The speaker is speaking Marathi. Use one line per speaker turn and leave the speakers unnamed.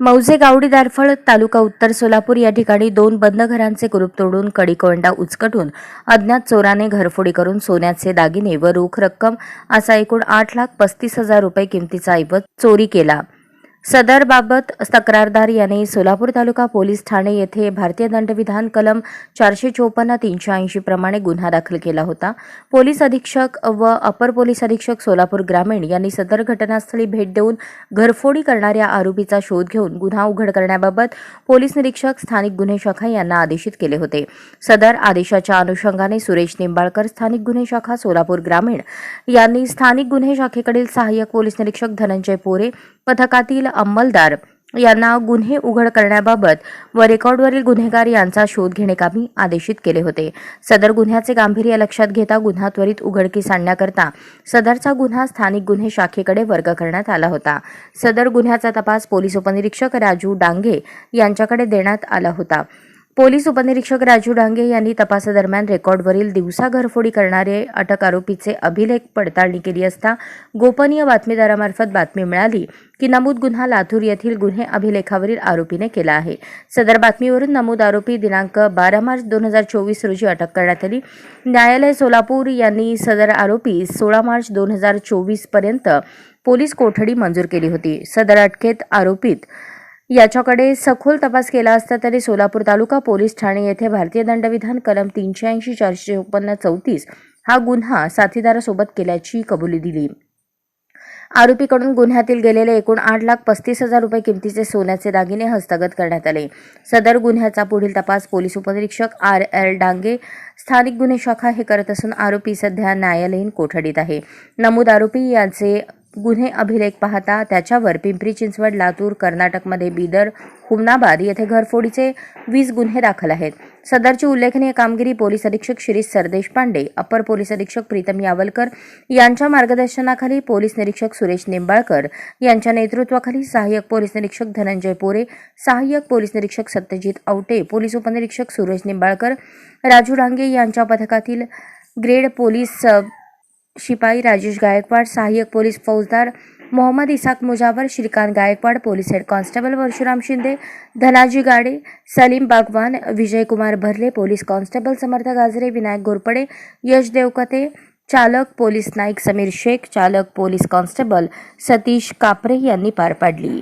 मौजे गावडी दारफळ तालुका उत्तर सोलापूर या ठिकाणी दोन बंद घरांचे कुरूप तोडून कडीकोंडा उचकटून अज्ञात चोराने घरफोडी करून सोन्याचे दागिने व रोख रक्कम असा एकूण आठ लाख पस्तीस हजार रुपये किमतीचा ऐवज चोरी केला. सदरबाबत तक्रारदार याने सोलापूर तालुका पोलीस ठाणे येथे भारतीय दंडविधान कलम चारशे चोपन्न तीनशे ऐंशी प्रमाणे गुन्हा दाखल केला होता. पोलीस अधीक्षक व अपर पोलीस अधीक्षक सोलापूर ग्रामीण यांनी सदर घटनास्थळी भेट देऊन घरफोडी करणाऱ्या आरोपीचा शोध घेऊन गुन्हा उघड करण्याबाबत पोलीस निरीक्षक स्थानिक गुन्हे शाखा यांना आदेशित केले होते. सदर आदेशाच्या अनुषंगाने सुरेश निंबाळकर स्थानिक गुन्हे शाखा सोलापूर ग्रामीण यांनी स्थानिक गुन्हे शाखेकडील सहाय्यक पोलीस निरीक्षक धनंजय पोरे पथकातील अंमलदार. यांना गुन्हे उघड करण्याबाबत व रेकॉर्डवरील गुन्हेगार यांचा शोध घेणेकामी आदेशित केले होते. सदर गुन्ह्याचे गांभीर्य लक्षात घेता गुन्हा त्वरित उघडकीस आणण्याकरता सदरचा गुन्हा स्थानिक गुन्हे शाखेकडे वर्ग करण्यात आला होता. सदर गुन्ह्याचा तपास पोलीस उपनिरीक्षक राजू डांगे यांच्याकडे देण्यात आला होता. पोलीस उपनिरीक्षक राजू डांगे यांनी तपासादरम्यान रेकॉर्डवरील दिवसा घरफोडी करणारे अटक आरोपीचे अभिलेख पडताळणी केली असता गोपनीय बातमीदारामार्फत बातमी मिळाली की नमूद गुन्हा लातूर येथील गुन्हे अभिलेखावरील आरोपीने केला आहे. सदर बातमीवरून नमूद आरोपी दिनांक बारा मार्च दोन हजार चोवीस रोजी अटक करण्यात आली. न्यायालय सोलापूर यांनी सदर आरोपी सोळा मार्च दोन हजार चोवीसपर्यंत पोलीस कोठडी मंजूर केली होती. सदर अटकेत आरोपित याच्याकडे सखोल तपास केला असता तरी सोलापूर तालुका पोलीस ठाणे येथे भारतीय दंडविधान कलम तीनशे ऐंशी चारशे चोपन्न चौतीस हा गुन्हा साथीदारासोबत केल्याची कबुली दिली. आरोपीकडून गुन्ह्यातील गेलेले एकूण आठ लाख पस्तीस हजार रुपये किमतीचे सोन्याचे दागिने हस्तगत करण्यात आले. सदर गुन्ह्याचा पुढील तपास पोलीस उपनिरीक्षक आर एल डांगे स्थानिक गुन्हे शाखा हे करत असून आरोपी सध्या न्यायालयीन कोठडीत आहे. नमूद आरोपी यांचे गुन्हे अभिलेख पाहता त्याच्यावर पिंपरी चिंचवड लातूर कर्नाटकमध्ये बीदर हुमनाबाद येथे घरफोडीचे वीस गुन्हे दाखल आहेत. सदरची उल्लेखनीय कामगिरी पोलीस अधीक्षक शिरीष सरदेश पांडे अपर पोलीस अधीक्षक प्रीतम यावलकर यांच्या मार्गदर्शनाखाली पोलीस निरीक्षक सुरेश निंबाळकर यांच्या नेतृत्वाखाली सहाय्यक पोलीस निरीक्षक धनंजय पोरे सहाय्यक पोलीस निरीक्षक सत्यजित आवटे पोलीस उपनिरीक्षक सुरेश निंबाळकर राजू डांगे यांच्या पथकातील ग्रेड पोलीस शिपाई राजेश गायकवाड सहाय्यक पोलीस फौजदार Mohammad Isaq Mujawar Shrikant Gaikwad police head constable Parshuram Shinde Dhanaji Gade Salim Bagwan Vijaykumar Bharle police constable Samarth Gajre Vinayak Ghorpade Yash Devkate चालक पोलीस नाईक समीर शेख चालक पोलीस कॉन्स्टेबल सतीश कापरे यांनी पार पाडली.